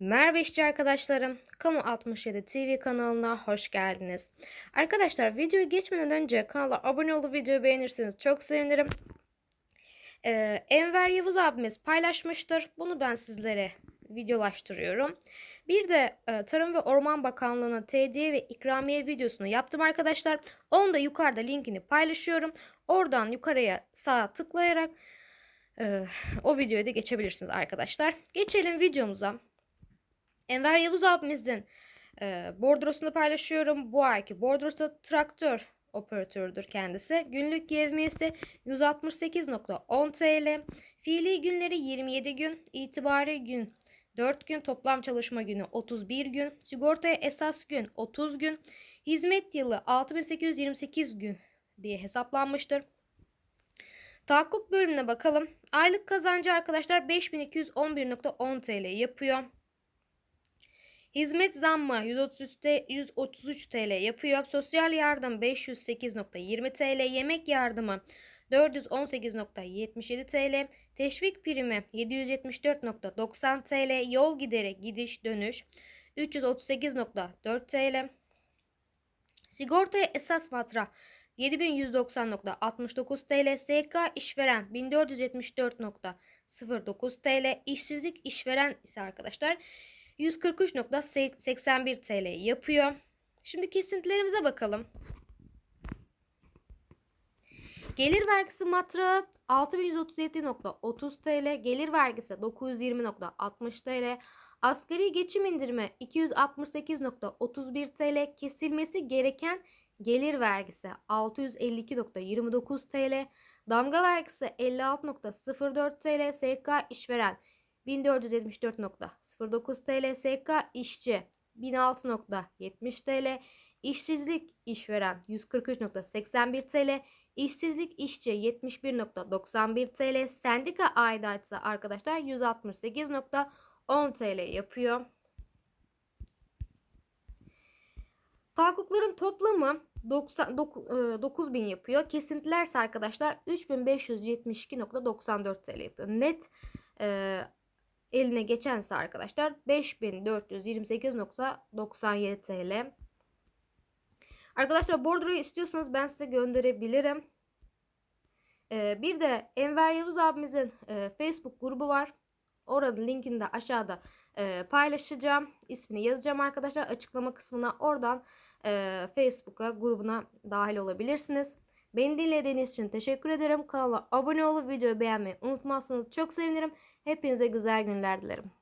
Merhaba işçi arkadaşlarım. Kamu 67 TV kanalına hoş geldiniz. Arkadaşlar videoyu geçmeden önce kanala abone olup videoyu beğenirseniz çok sevinirim. Ee, Enver Yavuz abimiz paylaşmıştır. Bunu ben sizlere videolaştırıyorum. Bir de e, Tarım ve Orman Bakanlığı'nın TDye ve ikramiye videosunu yaptım arkadaşlar. Onu da yukarıda linkini paylaşıyorum. Oradan yukarıya sağa tıklayarak e, o videoya da geçebilirsiniz arkadaşlar. Geçelim videomuza. Enver Yavuz abimizin e, bordrosunu paylaşıyorum. Bu ayki bordrosu traktör operatörüdür kendisi. Günlük yevmiyesi 168.10 TL. Fiili günleri 27 gün. itibari gün 4 gün. Toplam çalışma günü 31 gün. Sigortaya esas gün 30 gün. Hizmet yılı 6828 gün diye hesaplanmıştır. Tahakkuk bölümüne bakalım. Aylık kazancı arkadaşlar 5211.10 TL yapıyor. Hizmet zammı 133, T- 133 TL yapıyor. Sosyal yardım 508.20 TL. Yemek yardımı 418.77 TL. Teşvik primi 774.90 TL. Yol gideri gidiş dönüş 338.4 TL. Sigortaya esas fatra 7190.69 TL. SK işveren 1474.09 TL. İşsizlik işveren ise arkadaşlar 143.81 TL yapıyor. Şimdi kesintilerimize bakalım. Gelir vergisi matrağı 6137.30 TL, gelir vergisi 920.60 TL, asgari geçim indirimi 268.31 TL, kesilmesi gereken gelir vergisi 652.29 TL, damga vergisi 56.04 TL, SK işveren 1474.09 TL, SK işçi 1006.70 TL, işsizlik işveren 143.81 TL, işsizlik işçi 71.91 TL, sendika aidatı arkadaşlar 168.10 TL yapıyor. Tahakkukların toplamı 9000 yapıyor. Kesintilerse arkadaşlar 3572.94 TL yapıyor. Net e, eline geçense arkadaşlar 5428.97 TL. Arkadaşlar bordroyu istiyorsanız ben size gönderebilirim. Ee, bir de Enver Yavuz abimizin e, Facebook grubu var. Oranın linkini de aşağıda e, paylaşacağım. İsmini yazacağım arkadaşlar açıklama kısmına. Oradan e, Facebook'a grubuna dahil olabilirsiniz. Beni dinlediğiniz için teşekkür ederim. Kanala abone olup videoyu beğenmeyi unutmazsanız çok sevinirim. Hepinize güzel günler dilerim.